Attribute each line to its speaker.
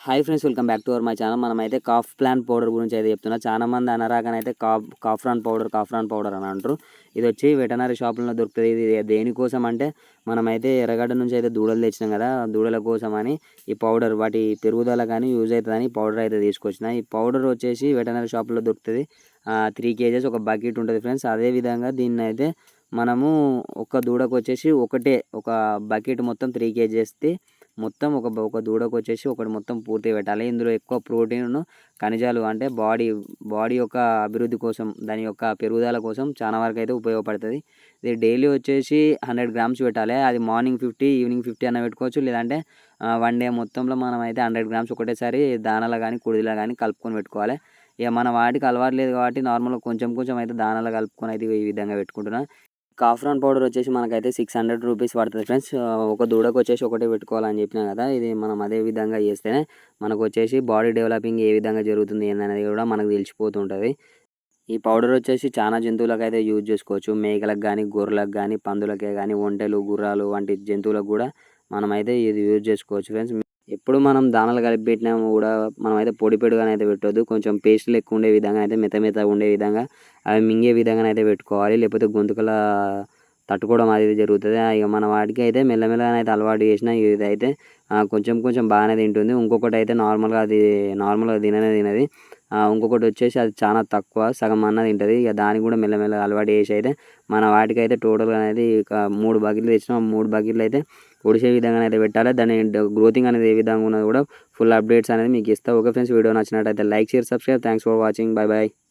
Speaker 1: Hi friends welcome back to our my channel మనం అయితే cough ప్లాంట్ పౌడర్ గురించి అయితే చెప్తున్నా. చాలా మంది అయితే కాఫ్ కాఫ్రాన్ పౌడర్ కాఫ్రాన్ పౌడర్ అని అంటారు. ఇది వచ్చి వెటనరీ షాపుల్లో దొరుకుతుంది. ఇది దేనికోసం అంటే మనమైతే ఎర్రగడ్డ నుంచి అయితే దూడలు తెచ్చినాం కదా దూడల కోసం అని ఈ పౌడర్ వాటి పెరుగుదల కానీ యూజ్ అవుతుందని పౌడర్ అయితే తీసుకొచ్చిన. ఈ పౌడర్ వచ్చేసి వెటనరీ షాపులో దొరుకుతుంది. త్రీ కేజెస్ ఒక బకెట్ ఉంటుంది ఫ్రెండ్స్ అదే విధంగా దీన్ని అయితే మనము ఒక దూడకు వచ్చేసి ఒకటే ఒక బకెట్ మొత్తం త్రీ కేజెస్ది మొత్తం ఒక ఒక దూడకు వచ్చేసి ఒకటి మొత్తం పూర్తి పెట్టాలి. ఇందులో ఎక్కువ ప్రోటీన్ ఖనిజాలు అంటే బాడీ బాడీ యొక్క అభివృద్ధి కోసం దాని యొక్క పెరుగుదల కోసం చాలా వరకు అయితే ఉపయోగపడుతుంది. ఇది డైలీ వచ్చేసి హండ్రెడ్ గ్రామ్స్ పెట్టాలి. అది మార్నింగ్ ఫిఫ్టీ ఈవినింగ్ ఫిఫ్టీ అన్న పెట్టుకోవచ్చు. లేదంటే వన్ డే మొత్తంలో మనం అయితే హండ్రెడ్ గ్రామ్స్ ఒకటేసారి దానాలు కానీ కుడిలో కానీ కలుపుకొని పెట్టుకోవాలి. ఇక మన వాటికి అలవాటు లేదు కాబట్టి నార్మల్గా కొంచెం కొంచెం అయితే దానాలు కలుపుకొని అయితే ఈ విధంగా పెట్టుకుంటున్నాను కాఫ్రాన్ పౌడర్ వచ్చేసి మనకైతే సిక్స్ హండ్రెడ్ రూపీస్ పడుతుంది ఫ్రెండ్స్. ఒక దూడకు వచ్చేసి ఒకటే పెట్టుకోవాలని చెప్పిన కదా ఇది మనం అదే విధంగా చేస్తేనే మనకు వచ్చేసి బాడీ డెవలపింగ్ ఏ విధంగా జరుగుతుంది ఏందనేది కూడా మనకు తెలిసిపోతుంటుంది. ఈ పౌడర్ వచ్చేసి చాలా జంతువులకు అయితే యూజ్ చేసుకోవచ్చు. మేకలకు కానీ గొర్రెలకు కానీ పందులకే కానీ ఒంటెలు గుర్రాలు వంటి జంతువులకు కూడా మనమైతే ఇది యూజ్ చేసుకోవచ్చు ఫ్రెండ్స్. ఎప్పుడు మనం దానాలు కలిపి పెట్టినా కూడా మనం అయితే పొడి పొడిగానే అయితే పెట్టొద్దు. కొంచెం పేస్ట్ లెక్క ఉండే విధంగా అయితే మెత్త మెత్తగా ఉండే విధంగా అవి మింగే విధంగా అయితే పెట్టుకోవాలి. లేకపోతే గొంతుకల తట్టుకోవడం అది జరుగుతుంది. ఇక మన వాటికి అయితే మెల్లమెల్లగా అయితే అలవాటు చేసిన ఇది అయితే కొంచెం కొంచెం బాగానే తింటుంది. ఇంకొకటి అయితే నార్మల్గా అది నార్మల్గా తిననే తినది. ఇంకొకటి వచ్చేసి అది చాలా తక్కువ సగం అన్న తింటుంది. ఇక దానికి కూడా మెల్లమెల్లగా అలవాటు చేసి అయితే మన వాటికి అయితే టోటల్గా అనేది ఇక మూడు బకెట్లు తెచ్చినాం. మూడు బకెట్లు అయితే ఒడిసే విధంగా అయితే పెట్టాలి. దాని గ్రోతింగ్ అనేది ఏ విధంగా ఉన్నది కూడా ఫుల్ అప్డేట్స్ అనేది మీకు ఇస్తా. ఓకే ఫ్రెండ్స్ వీడియో నచ్చినట్టయితే like share subscribe. Thanks for watching. Bye bye